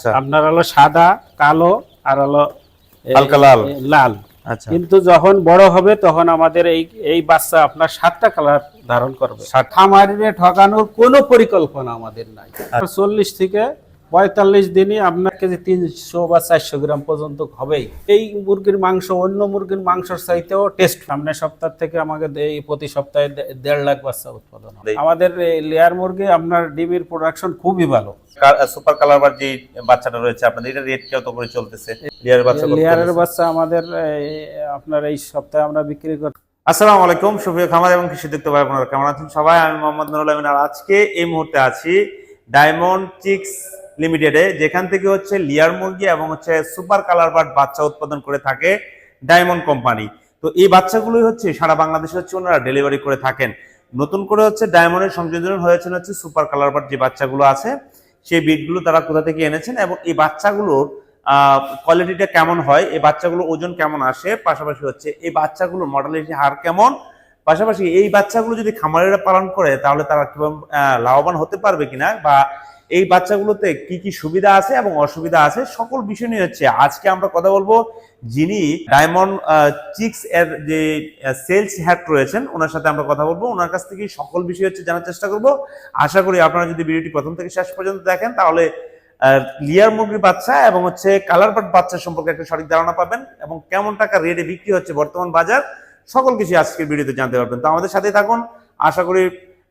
আচ্ছা। আপনার হলো সাদা কালো আর হলো হালকা লাল। লাল। আচ্ছা। কিন্তু যখন বড় হবে তখন আমাদের এই এই বাচ্চা আপনার সাতটা কালার ধারণ করবে। খামারিরে ঠকানোর কোনো পরিকল্পনা আমাদের নাই। চল্লিশ থেকে পঁয়তাল্লিশ দিনই আপনার কেজি তিনশো বা চারশো গ্রাম পর্যন্ত হবেই। এই মুরগির মাংস অন্য মুরগির মাংসের চাইতেও টেস্ট সামনের সপ্তাহ থেকে আমাকে এই প্রতি সপ্তাহে দেড় লাখ বাচ্চা উৎপাদন দেই। আমাদের এই লেয়ার মুরগি আপনার ডিমের প্রোডাকশন খুবই ভালো। সুপার কালার বার যে বাচ্চাটা রয়েছে আপনাদের এটা রেট কত করে চলতেছে? লেয়ারের বাচ্চা লেয়ারের বাচ্চা আমাদের আপনার এই সপ্তাহে আমরা বিক্রি করি আসসালামু আলাইকুম সুপ্রিয় খামার এবং কৃষি দেখতে পাই আপনারা কেমন আছেন সবাই? আমি মোহাম্মদ নুরুল আমিন আর আজকে এই মুহূর্তে আছি ডায়মন্ড চিক্স লিমিটেডে যেখান থেকে হচ্ছে লিয়ার মুরগি এবং হচ্ছে সুপার কালার বার্ড বাচ্চা উৎপাদন করে থাকে ডায়মন্ড কোম্পানি তো এই বাচ্চাগুলোই হচ্ছে সারা বাংলাদেশে হচ্ছে ওনারা ডেলিভারি করে থাকেন। নতুন করে হচ্ছে ডায়মন্ডের সংযোজন হয়েছে হচ্ছে সুপার কালার বার্ড যে বাচ্চাগুলো আছে, সেই বিটগুলো তারা কোথা থেকে এনেছেন এবং এই বাচ্চাগুলোর কোয়ালিটিটা কেমন হয়, এই বাচ্চাগুলো ওজন কেমন আসে, পাশাপাশি হচ্ছে এই বাচ্চাগুলোর মডালিটি হার কেমন, পাশাপাশি এই বাচ্চাগুলো যদি খামারেরা পালন করে, তাহলে তারা কীভাবে লাভবান হতে পারবে কিনা বা এই বাচ্চাগুলোতে কি কি সুবিধা আছে এবং অসুবিধা আছে? সকল বিষয় নিয়ে হচ্ছে আজকে আমরা কথা বলব যিনি ডায়মন্ড চিক্স এর যে সেলস হ্যাট রয়েছেন, ওনার সাথে আমরা কথা বলব। ওনার কাছ থেকে সকল বিষয় হচ্ছে জানার চেষ্টা করব। আশা করি আপনারা যদি ভিডিওটি প্রথম থেকে শেষ পর্যন্ত দেখেন, তাহলে লিয়ার মুরগির বাচ্চা এবং হচ্ছে কালার বাট বাচ্চা সম্পর্কে একটা সঠিক ধারণা পাবেন এবং কেমন টাকা রেটে বিক্রি হচ্ছে বর্তমান বাজার, সকল কিছু আজকের ভিডিওতে জানতে পারবেন। তো আমাদের সাথে থাকুন। আশা করি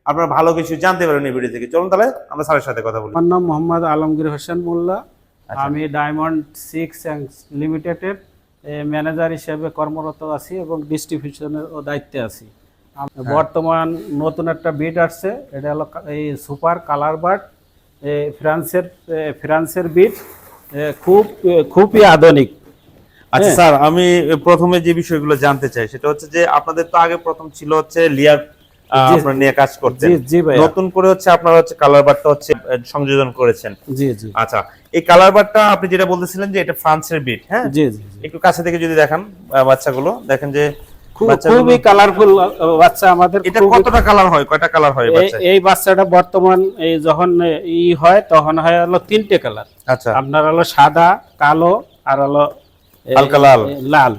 আপনারা ভালো কিছু জানতে পারবেন এই ভিডিও থেকে চলুন তাহলে আমরা স্যারের সাথে কথা বলি আমার নাম মোহাম্মদ আলমগীর হোসেন মোল্লা আচ্ছা। আমি ডায়মন্ড সিক্স লিমিটেডের ম্যানেজার হিসেবে কর্মরত আছি এবং ডিস্ট্রিবিউশনের দায়িত্বে আছি হ্যাঁ। বর্তমান নতুন একটা বিট আসছে এটা হলো এই সুপার কালার বার্ড ফ্রান্সের ফ্রান্সের বিট খুব খুবই আধুনিক আচ্ছা হ্যাঁ। স্যার আমি প্রথমে যে বিষয়গুলো জানতে চাই সেটা হচ্ছে যে আপনাদের তো আগে প্রথম ছিল হচ্ছে লিয়ার। আপনারা নিয়ে কাজ ভাই নতুন করে হচ্ছে আপনারা হচ্ছে কালার বারটা হচ্ছে সংযোজন করেছেন। জি জি। আচ্ছা এই কালার বারটা আপনি যেটা বলতেছিলেন যে এটা ফ্রান্সের বিট হ্যাঁ? জি জি। একটু কাছে থেকে যদি দেখান বাচ্চাগুলো দেখেন যে খুবই কালারফুল বাচ্চা আমাদের এটা কতটা কালার হয়? কয়টা কালার হয় এই এই- বাচ্চাটা বর্তমান এই যখন ই হয় তখন হয় হলো তিনটে কালার আচ্ছা। আপনার হলো সাদা কালো আর হলো হালকা লাল। লাল।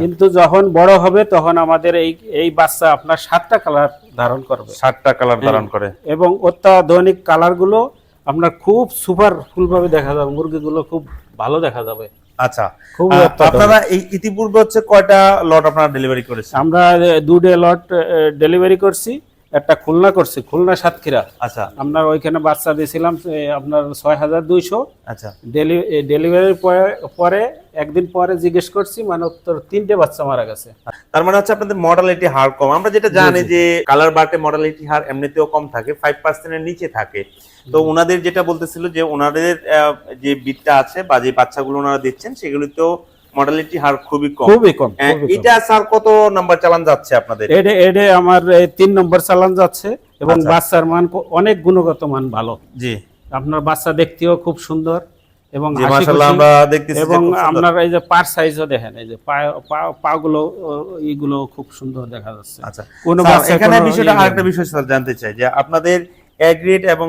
কিন্তু যখন বড় হবে তখন আমাদের এই এই বাচ্চা আপনার সাতটা কালার ধারণ করবে। সাতটা কালার ধারণ করে। এবং অত্যাধুনিক কালারগুলো আপনার খুব সুপার ফুল ভাবে দেখা যাবে মুরগিগুলো খুব ভালো দেখা যাবে। আচ্ছা। খুব আপনারা এই ইতিপূর্বে হচ্ছে কয়টা লট আপনারা ডেলিভারি করেছেন? আমরা দুটো লট ডেলিভারি করছি। একটা খুলনা করছি খুলনা সাতক্ষীরা। আচ্ছা। আপনার ওইখানে বাচ্চা দিয়েছিলাম আপনার ছয় হাজার দুইশো। আচ্ছা। ডেলিভারির পরে একদিন পরে জিজ্ঞেস করছি মানে তোর তিনটে বাচ্চা মারা গেছে। তার মানে হচ্ছে আপনাদের মডালিটি হার কম। আমরা যেটা জানি যে কালার বার্টে মডালিটি হার এমনিতেও কম থাকে ফাইভ পার্সেন্টের নিচে থাকে। তো ওনাদের যেটা বলতেছিল যে ওনাদের যে বিটটা আছে বা যে বাচ্চাগুলো ওনারা দিচ্ছেন সেগুলিতেও মডালিটি হার খুবই কম। খুবই কম কম। এটা স্যার কত নাম্বার চালান যাচ্ছে আপনাদের? এডে এডে আমার এই তিন নম্বর চালান যাচ্ছে এবং আচ্ছা। বাচ্চার মান অনেক গুণগত মান ভালো। জি। আপনার বাচ্চা দেখতেও খুব সুন্দর এবং আমরা দেখতেছি এবং। আপনার এই যে পার সাইজও দেখেন এই যে পা- ও, এইগুলো খুব সুন্দর দেখা যাচ্ছে। আচ্ছা। কোনো এখানে বিষয়টা ইয়ে আরেকটা বিষয় স্যার জানতে চাই যে আপনাদের এ গ্রেড এবং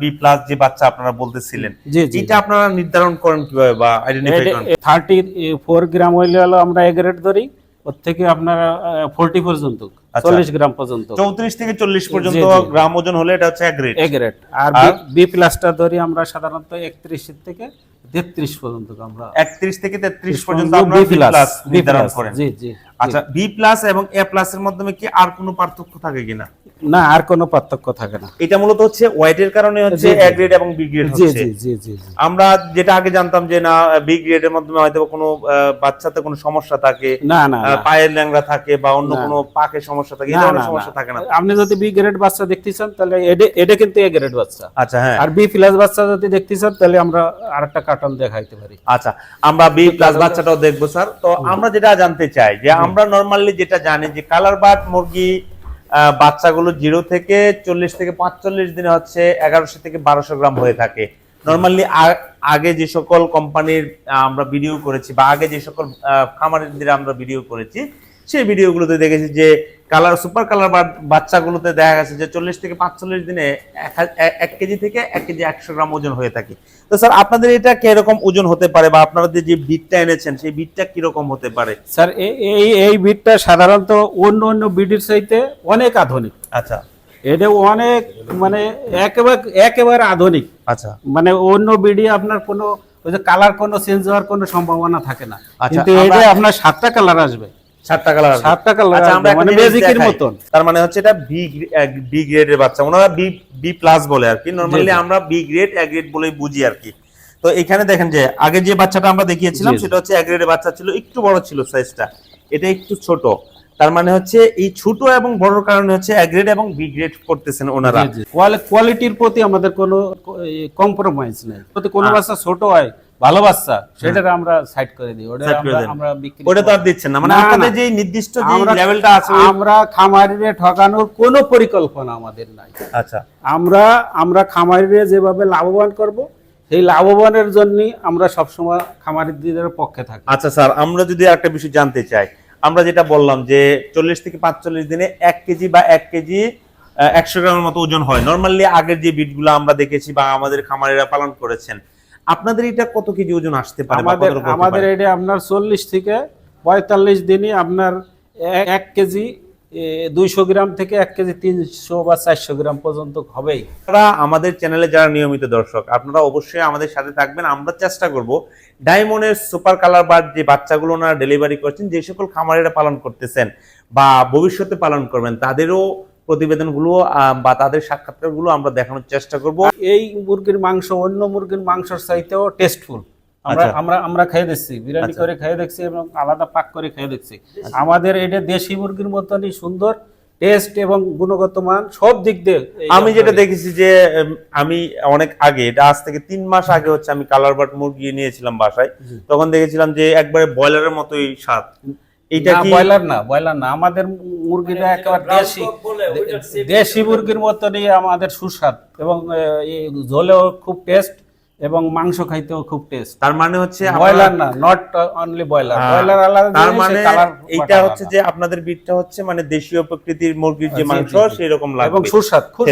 বি প্লাস যে বাচ্চা আপনারা বলতেছিলেন এটা আপনারা নির্ধারণ করেন কীভাবে বা আইডেন্টিফাই করেন থার্টি ফোর গ্রাম হইলে হলো আমরা এগ্রেড ধরি ওর থেকে আপনারা 40 পর্যন্ত আচ্ছা। চল্লিশ গ্রাম পর্যন্ত চৌত্রিশ থেকে চল্লিশ পর্যন্ত জি, জি। গ্রাম ওজন হলে এটা হচ্ছে গ্রেড এগ্রেড গ্রেড আর? বি প্লাসটা ধরি আমরা সাধারণত একত্রিশ থেকে তেত্রিশ পর্যন্ত আমরা একত্রিশ থেকে তেত্রিশ পর্যন্ত আপনারা বি প্লাস নির্ধারণ করেন। জি জি আচ্ছা বি প্লাস এবং এ প্লাস এর মাধ্যমে কি আর কোনো পার্থক্য থাকে কিনা? না আর কোনো পার্থক্য থাকে না। এটা মূলত হচ্ছে কারণে হচ্ছে। এ গ্রেড এবং বি গ্রেড হচ্ছে। জি জি জি জি। আমরা যেটা আগে জানতাম যে না বি গ্রেডের মাধ্যমে হয়তো কোনো বাচ্চাতে কোনো সমস্যা থাকে না না পায়ের ল্যাংড়া থাকে বা অন্য কোনো পাকে সমস্যা থাকে এই না, ধরনের সমস্যা থাকে না। আপনি যদি বি গ্রেড বাচ্চা দেখতে চান তাহলে এডে কিন্তু এ গ্রেড বাচ্চা। আচ্ছা হ্যাঁ। আর বি প্লাস বাচ্চা যদি দেখতে চান তাহলে আমরা আরেকটা কার্টন দেখাইতে পারি। আচ্ছা আমরা বি প্লাস বাচ্চাটাও দেখব স্যার। তো আমরা যেটা জানতে চাই যে আমরা নর্মালি যেটা জানি যে কালার বাট মুরগি বাচ্চাগুলো জিরো থেকে চল্লিশ থেকে পাঁচচল্লিশ দিনে হচ্ছে এগারোশো থেকে বারোশো গ্রাম হয়ে থাকে। নর্মালি আগে যে সকল কোম্পানির আমরা ভিডিও করেছি বা আগে যে সকল আহ, খামারিদের আমরা ভিডিও করেছি সেই ভিডিওগুলোতে দেখেছি যে কালার সুপার কালার বাচ্চাগুলোতে দেখা গেছে যে চল্লিশ থেকে পাঁচচল্লিশ দিনে এক কেজি থেকে এক কেজি একশো গ্রাম ওজন হয়ে থাকে। তো স্যার আপনাদের এটা কীরকম ওজন হতে পারে বা আপনারা যে বিটটা এনেছেন সেই বিটটা কীরকম হতে পারে? স্যার এই এই বিটটা সাধারণত অন্য অন্য বিডির চাইতে অনেক আধুনিক। আচ্ছা। এটা অনেক মানে একেবারে একেবারে আধুনিক। আচ্ছা। মানে অন্য বিডি আপনার কোনো ওই যে কালার কোনো চেঞ্জ হওয়ার কোনো সম্ভাবনা থাকে না। আচ্ছা, কিন্তু এটা আপনার সাতটা কালার আসবে। সাতটা কালার সাতটা কালার আচ্ছা আমরা মানে ম্যাজিকের মতন। তার মানে হচ্ছে এটা বি বি গ্রেডের বাচ্চা ওনারা বি বি প্লাস বলে আর কি। নরমালি আমরা বি গ্রেড এ গ্রেড বলেই বুঝি আর কি। তো এখানে দেখেন যে আগে যে বাচ্চাটা আমরা দেখিয়েছিলাম জি, জি। সেটা হচ্ছে এ গ্রেডের বাচ্চা ছিল একটু বড় ছিল সাইজটা এটা একটু ছোট। তার মানে হচ্ছে এই ছোট এবং বড়র কারণে হচ্ছে এ গ্রেড এবং বি গ্রেড করতেছেন ওনারা। কোয়ালিটির প্রতি আমাদের কোনো কম্প্রোমাইজ নেই। যদি কোনো। বাচ্চা ছোট হয় ভালো বাচ্চা সেটা আমরা সাইড করে দিই ওটা আমরা বিক্রি ওটা তো আর দিচ্ছেন না মানে আপনাদের যে নির্দিষ্ট যে লেভেলটা আছে আমরা খামারিরে ঠকানোর কোনো পরিকল্পনা আমাদের নাই। আচ্ছা। আমরা আমরা খামারিরে যেভাবে লাভবান করব সেই লাভবানের জন্যই আমরা সবসময় খামারিদের পক্ষে থাকি। আচ্ছা স্যার আমরা যদি একটা বিষয় জানতে চাই আমরা যেটা বললাম যে চল্লিশ থেকে পাঁচচল্লিশ দিনে এক কেজি বা এক কেজি একশো গ্রামের মতো ওজন হয়। নর্মালি আগের যে বিটগুলো আমরা দেখেছি বা আমাদের খামারেরা পালন করেছেন আপনাদের এটা কত কেজি ওজন আসতে পারে আমাদের আমাদের এটা আপনার চল্লিশ থেকে পঁয়তাল্লিশ দিনই আপনার এক- কেজি দুইশো গ্রাম থেকে এক কেজি তিনশো বা চারশো গ্রাম পর্যন্ত হবেই। আপনারা আমাদের চ্যানেলে যারা নিয়মিত দর্শক আপনারা অবশ্যই আমাদের সাথে থাকবেন। আমরা চেষ্টা করব ডায়মন্ডের সুপার কালার বার যে বাচ্চাগুলো ওনারা ডেলিভারি করছেন যে সকল খামারেরা পালন করতেছেন বা ভবিষ্যতে পালন করবেন তাদেরও প্রতিবেদনগুলো বা তাদের সাক্ষাৎকারগুলো আমরা দেখানোর চেষ্টা করব। এই মুরগির মাংস অন্য মুরগির মাংসের চাইতেও টেস্টফুল আমরা আচ্ছা। আমরা আমরা খেয়ে দেখছি বিরিয়ানি আচ্ছা। করে খেয়ে দেখছি এবং আলাদা পাক করে খেয়ে দেখছি। আমাদের এটা দেশি মুরগির মতনই সুন্দর টেস্ট এবং গুণগত মান সব দিক দিয়ে আমি যেটা দেখেছি যে আমি অনেক আগে এটা আজ থেকে তিন মাস আগে হচ্ছে আমি কালার বাট মুরগি নিয়েছিলাম বাসায়। তখন দেখেছিলাম যে একবারে ব্রয়লারের মতোই স্বাদ। এইটা না কি ব্রয়লার না ব্রয়লার না। আমাদের মুরগিটা একেবারে দেশি। দেশি মুরগির মতনই আমাদের সুস্বাদ। এবং এই ঝোলেও খুব টেস্ট এবং মাংস খাইতেও খুব টেস্ট তার মানে হচ্ছে ব্রয়লার না নট অনলি ব্রয়লার হ্যাঁ, ব্রয়লার আলাদা তার মানে এইটা হচ্ছে যে আপনাদের বিটটা হচ্ছে মানে দেশীয় প্রকৃতির মুরগির যে মাংস জি, জি। সেই রকম লাগবে এবং সুস্বাদ খুব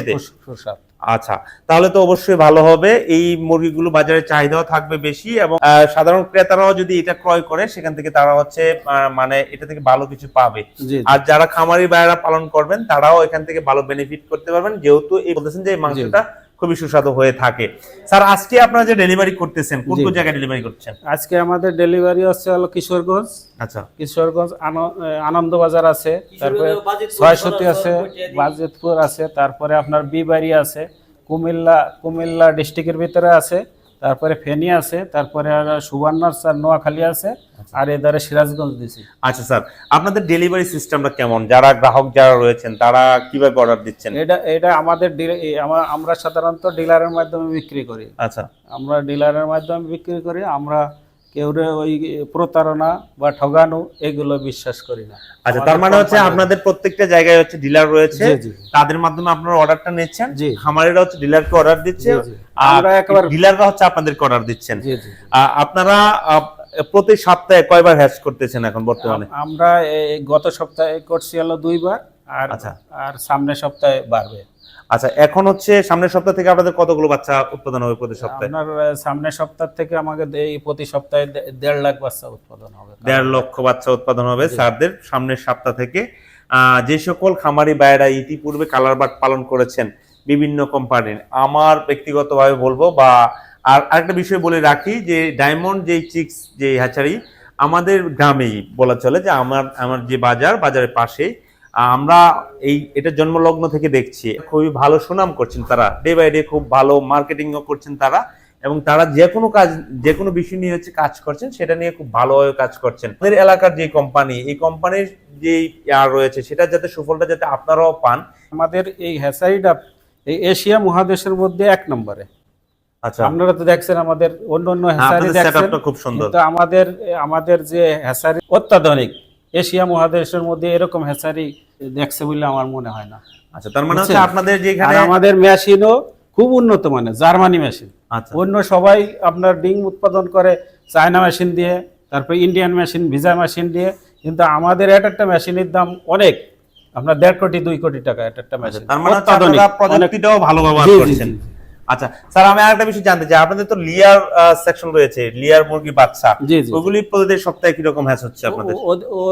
সুস্বাদ। আচ্ছা তাহলে তো অবশ্যই ভালো হবে। এই মুরগিগুলো বাজারে চাহিদাও থাকবে বেশি এবং সাধারণ ক্রেতারাও যদি এটা ক্রয় করে সেখান থেকে তারা হচ্ছে মানে এটা থেকে ভালো কিছু পাবে। আর যারা খামারি ভাইয়েরা পালন করবেন তারাও এখান থেকে ভালো বেনিফিট করতে পারবেন। যেহেতু এই বলতেছেন যে এই মাংসটা খুবই সুস্বাদু হয়ে থাকে। স্যার আজকে আপনারা যে ডেলিভারি করতেছেন কোন কোন জায়গায় ডেলিভারি করছেন? আজকে আমাদের ডেলিভারি হচ্ছে হলো কিশোরগঞ্জ। আচ্ছা। কিশোরগঞ্জ আন- আনন্দবাজার আছে তারপরে ছয়শতি আছে বাজেতপুর বাজিতপুর আছে তারপরে আপনার বিবাড়ি আছে কুমিল্লা কুমিল্লা ডিস্ট্রিক্টের ভিতরে আছে তারপরে ফেনী আছে তারপরে সুবর্ণার স্যার নোয়াখালী আছে আর এদারে সিরাজগঞ্জ দিছি। আচ্ছা স্যার আপনাদের ডেলিভারি সিস্টেমটা কেমন? যারা গ্রাহক যারা রয়েছেন তারা কীভাবে অর্ডার দিচ্ছেন? এটা এটা আমাদের আমরা সাধারণত ডিলারের মাধ্যমে বিক্রি করি। আচ্ছা। আমরা ডিলারের মাধ্যমে বিক্রি করি আমরা কেউ ওই প্রতারণা বা ঠগানো এগুলো বিশ্বাস করি না আচ্ছা তার মানে হচ্ছে আপনাদের প্রত্যেকটা জায়গায় হচ্ছে ডিলার রয়েছে। তাদের মাধ্যমে আপনারা অর্ডারটা নিচ্ছেন। খামারিরা হচ্ছে ডিলারকে অর্ডার দিচ্ছে। আর ডিলাররা হচ্ছে আপনাদেরকে অর্ডার দিচ্ছেন আপনারা প্রতি সপ্তাহে কয়বার হ্যাচ করতেছেন এখন বর্তমানে আমরা গত সপ্তাহে করছি হলো দুইবার আর আচ্ছা। আর সামনের সপ্তাহে বাড়বে আচ্ছা এখন হচ্ছে সামনের সপ্তাহ থেকে আপনাদের কতগুলো বাচ্চা উৎপাদন হবে প্রতি সপ্তাহে? আপনার সামনের সপ্তাহ থেকে আমাকে এই প্রতি সপ্তাহে দেড় লাখ বাচ্চা উৎপাদন হবে। দেড় লক্ষ বাচ্চা উৎপাদন হবে স্যারদের সামনের সপ্তাহ থেকে। যে সকল খামারি ভাইয়েরা ইতিপূর্বে কালার বাট পালন করেছেন বিভিন্ন কোম্পানির আমার ব্যক্তিগতভাবে বলব বা আর আরেকটা বিষয় বলে রাখি যে ডায়মন্ড যে চিক্স যে হ্যাচারি আমাদের গ্রামেই বলা চলে যে আমার আমার যে বাজার বাজারের পাশেই আমরা এই এটা জন্মলগ্ন থেকে দেখছি। খুবই ভালো সুনাম করছেন তারা। ডে বাই ডে খুব ভালো মার্কেটিংও করছেন তারা এবং তারা যে কোনো কাজ যে কোনো বিষয় নিয়ে হচ্ছে কাজ করছেন সেটা নিয়ে খুব ভালোভাবে কাজ করছেন। আমাদের এলাকার যে কোম্পানি এই কোম্পানির যে রয়েছে সেটা যাতে সুফলটা যাতে আপনারাও পান। আমাদের এই হ্যাসারিটা এই এশিয়া মহাদেশের মধ্যে এক নম্বরে। আচ্ছা। আপনারা তো দেখছেন আমাদের অন্য অন্য হ্যাসারি দেখছেন। খুব সুন্দর। আমাদের আমাদের যে হ্যাসারি অত্যাধুনিক এশিয়া মহাদেশের মধ্যে এরকম হ্যাসারি দেখছে বলে আমার মনে হয় না। আচ্ছা তার মানে হচ্ছে আপনাদের আর যেখানে আমাদের মেশিনও খুব উন্নত মানের জার্মানি মেশিন। আচ্ছা। অন্য সবাই আপনার ডিম উৎপাদন করে চায়না মেশিন দিয়ে তারপর ইন্ডিয়ান মেশিন ভিজা মেশিন দিয়ে কিন্তু আমাদের এক একটা মেশিনের দাম অনেক। আপনার দেড় কোটি দুই কোটি টাকা এক একটা মেশিন। তার মানে আপনারা প্রযুক্তিটাও ভালো ব্যবহার করছেন। আচ্ছা স্যার আমি আরেকটা বিষয় জানতে চাই। আপনাদের তো লিয়ার সেকশন রয়েছে লিয়ার মুরগি বাচ্চা। ওগুলি প্রতিদিন সপ্তাহে কীরকম হ্যাচ হচ্ছে আপনাদের?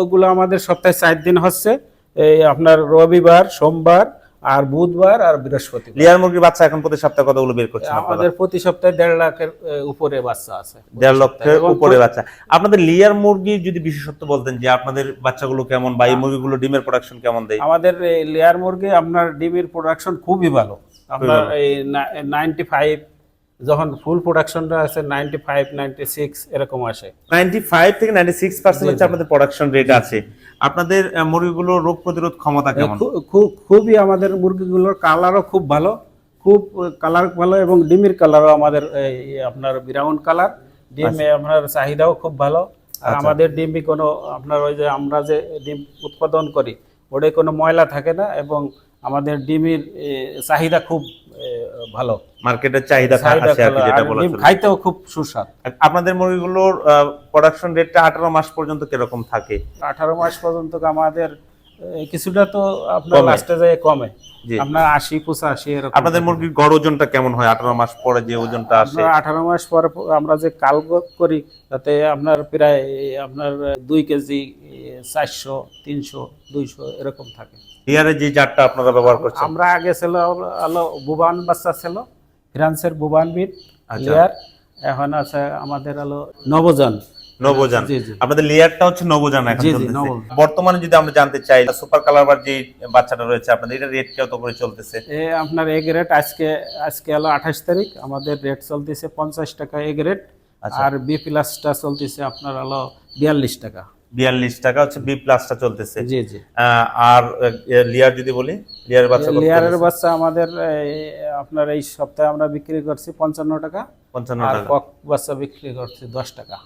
ওগুলো আমাদের সপ্তাহে চার দিন হচ্ছে। এই আপনার রবিবার সোমবার আর বুধবার আর বৃহস্পতি লিয়ার মুরগির বাচ্চা এখন প্রতি সপ্তাহে কতগুলো বের করছেন আপনারা? আমাদের প্রতি সপ্তাহে দেড় লাখের উপরে বাচ্চা আছে দেড় লক্ষের উপরে বাচ্চা। আপনাদের লিয়ার মুরগি যদি বিশেষত্ব বলতেন যে আপনাদের বাচ্চাগুলো কেমন বা এই মুরগিগুলো ডিমের প্রোডাকশন কেমন দেয়? আমাদের এই লেয়ার মুরগি আপনার ডিমের প্রোডাকশন খুবই ভালো। আপনার এই নাইনটি ফাইভ যখন ফুল প্রোডাকশনটা আছে নাইনটি ফাইভ নাইনটি সিক্স এরকম আসে। নাইনটি ফাইভ থেকে নাইনটি সিক্স পার্সেন্ট জি, হচ্ছে আপনাদের প্রোডাকশন রেট আছে। আপনাদের মুরগিগুলোর রোগ প্রতিরোধ ক্ষমতা কেমন? খু- খু- খুবই আমাদের মুরগিগুলোর কালারও খুব ভালো খুব কালার ভালো এবং ডিমের কালারও আমাদের আপনার ব্রাউন কালার। ডিমে আপনার চাহিদাও খুব ভালো। আর আচ্ছা। আমাদের ডিমই কোনো আপনার ওই যে আমরা যে ডিম উৎপাদন করি ওটাই কোনো ময়লা থাকে না এবং আমাদের ডিমের চাহিদা খুব ভালো। মার্কেটের চাহিদা যেটা বলা ডিম খাইতেও খুব সুস্বাদ। আপনাদের মুরগিগুলোর প্রোডাকশন রেটটা আঠারো মাস পর্যন্ত কীরকম থাকে? আঠারো মাস পর্যন্ত আমাদের কিছুটা তো আপনার। লাস্টে যায় কমে। আপনার আশি পঁচাশি এরকম আপনাদের মুরগির গড় ওজনটা কেমন হয়? আঠারো মাস পরে যে ওজনটা আসে। আপনার আঠারো মাস পর আমরা যে কাল করি তাতে আপনার প্রায় আপনার দুই কেজি চারশো তিনশো দুইশো এরকম থাকে। লিয়ারে যে জাতটা আপনারা ব্যবহার করছেন। আমরা আগে ছিল হলো বুবান বাচ্চা ছিল ফ্রান্সের বুবান বিট আচ্ছা। এখন আছে আমাদের হলো নবজন। নবজান। আপনাদের লেয়ারটা হচ্ছে নবজান এখন বর্তমানে যদি আমরা জানতে চাই সুপার কালার বার যে বাচ্চাটা রয়েছে আপনাদের এটা রেট কত করে চলতেছে? এ আপনার এগ রেট আজকে আজকে হলো আঠাশ তারিখ আমাদের রেট চলতেছে পঞ্চাশ টাকা এগ রেট আচ্ছা। আর বি প্লাসটা চলতেছে আপনার হলো বিয়াল্লিশ টাকা। বিয়াল্লিশ টাকা হচ্ছে বি প্লাসটা চলতেছে। জি জি। আর লিয়ার যদি বলি লিয়ারের বাচ্চা লেয়ারের বাচ্চা আমাদের আপনার এই সপ্তাহে আমরা বিক্রি করছি পঞ্চান্ন টাকা। পঞ্চান্ন টাকা। কক বাচ্চা বিক্রি করছি দশ টাকা।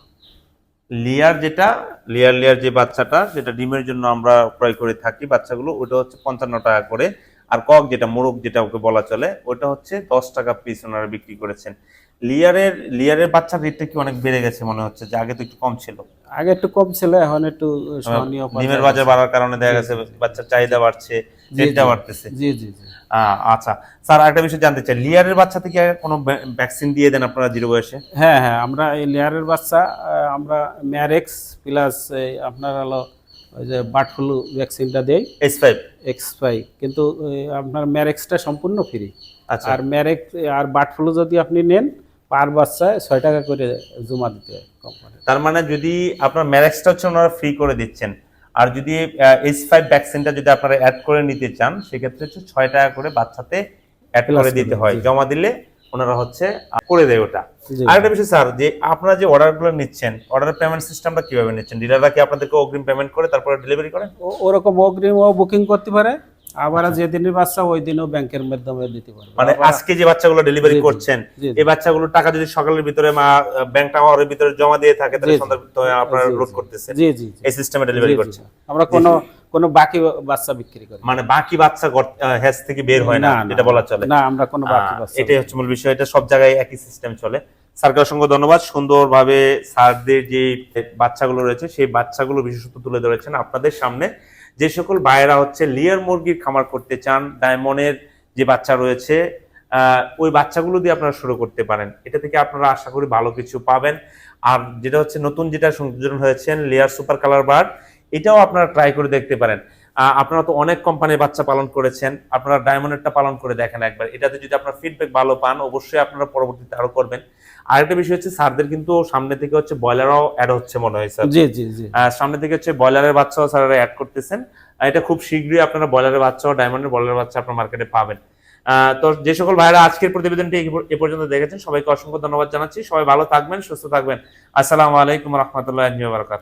লিয়ার যেটা লিয়ার লিয়ার যে বাচ্চাটা যেটা ডিমের জন্য আমরা ক্রয় করে থাকি বাচ্চাগুলো ওটা হচ্ছে পঞ্চান্ন টাকা করে। আর কক যেটা মোরগ যেটা ওকে বলা চলে ওটা হচ্ছে দশ টাকা পিস ওনারা বিক্রি করেছেন। লিয়ারের লিয়ারের বাচ্চার রেটটা কি অনেক বেড়ে গেছে মনে হচ্ছে? যে আগে তো একটু কম ছিল। আগে একটু কম ছিল এখন একটু সহনীয় ডিমের বাজার বাড়ার কারণে দেখা গেছে বাচ্চার চাহিদা বাড়ছে রেটটা বাড়তেছে। জি জি জি। আচ্ছা। স্যার আরেকটা বিষয় জানতে চাই লিয়ারের বাচ্চা থেকে কোনো ভ্যাকসিন দিয়ে দেন আপনারা জিরো বয়সে? হ্যাঁ হ্যাঁ আমরা এই লেয়ারের বাচ্চা আমরা ম্যারেক্স প্লাস আপনার হলো ওই যে বার্ড ফ্লু ভ্যাকসিনটা দেই। এস ফাইভ এক্স ফাই কিন্তু আপনার ম্যারেক্সটা সম্পূর্ণ ফ্রি আচ্ছা। আর ম্যারেক্স আর বার্ড ফ্লু যদি আপনি নেন পার বাচ্চায় ছয় টাকা করে জমা দিতে হয় কোম্পানি তার মানে যদি আপনার ম্যারেক্সটা হচ্ছে ওনারা ফ্রি করে দিচ্ছেন আর যদি এইচ ফাইভ ভ্যাকসিনটা যদি আপনারা অ্যাড করে নিতে চান সেক্ষেত্রে হচ্ছে ছয় টাকা করে বাচ্চাতে অ্যাড করে করে দিতে হয়। জমা দিলে ওনারা হচ্ছে করে দেয় ওটা। আরেকটা বিষয় স্যার যে আপনারা যে অর্ডারগুলো নিচ্ছেন অর্ডার পেমেন্ট সিস্টেমটা কীভাবে নিচ্ছেন? ডিলাররা কি আপনাদেরকে অগ্রিম পেমেন্ট করে তারপরে ডেলিভারি করেন ও- ওরকম অগ্রিমও বুকিং করতে পারে? আবার যেদিনের বাচ্চা ওই দিনও ব্যাংকের মাধ্যমে দিতে পারবে। মানে আজকে যে বাচ্চাগুলো ডেলিভারি করছেন। এই বাচ্চাগুলোর টাকা যদি সকালের ভিতরে মা ব্যাংক টাওয়ারের ভিতরে জমা দিয়ে থাকে তাহলে। সন্ধ্যার আপনারা। লোড করতেছেন। জি জি। এই সিস্টেমে ডেলিভারি। করছেন। আমরা কোনো কোনো বাকি বাচ্চা বিক্রি করি মানে বাকি বাচ্চা হ্যাচ থেকে বের হয় না এটা বলা চলে। না আমরা কোনো বাকি বাচ্চা এটাই হচ্ছে মূল বিষয় এটা সব জায়গায় একই সিস্টেম চলে। স্যারকে অসংখ্য ধন্যবাদ। সুন্দরভাবে স্যারদের যে বাচ্চাগুলো রয়েছে সেই বাচ্চাগুলো বিশেষত তুলে ধরেছেন আপনাদের সামনে। যে সকল ভাইয়েরা হচ্ছে লিয়ার মুরগির খামার করতে চান, ডায়মন্ডের যে বাচ্চা রয়েছে ওই বাচ্চাগুলো দিয়ে আপনারা শুরু করতে পারেন। এটা থেকে আপনারা আশা করি ভালো কিছু পাবেন। আর যেটা হচ্ছে নতুন যেটা সংযোজন হয়েছেন লেয়ার সুপার কালার বার এটাও আপনারা ট্রাই করে দেখতে পারেন। আপনারা তো অনেক কোম্পানির বাচ্চা পালন করেছেন, আপনারা ডায়মন্ডেরটা পালন করে দেখেন একবার। এটাতে যদি আপনার ফিডব্যাক ভালো পান, অবশ্যই আপনারা পরবর্তীতে আরও করবেন। আরেকটা বিষয় হচ্ছে স্যারদের কিন্তু সামনে থেকে হচ্ছে ব্রয়লারও অ্যাড হচ্ছে মনে হয় স্যার। জি জি জি। সামনে থেকে হচ্ছে ব্রয়লারের বাচ্চাও স্যারেরা অ্যাড করতেছেন। এটা খুব শীঘ্রই আপনারা ব্রয়লারের বাচ্চাও ডায়মন্ডের ব্রয়লারের বাচ্চা আপনার মার্কেটে পাবেন। আহ, তো যে সকল ভাইরা আজকের প্রতিবেদনটি এ পর্যন্ত দেখেছেন সবাইকে অসংখ্য ধন্যবাদ জানাচ্ছি। সবাই ভালো থাকবেন সুস্থ থাকবেন। আসসালামু আলাইকুম রহমতুল্লাহ বারকাত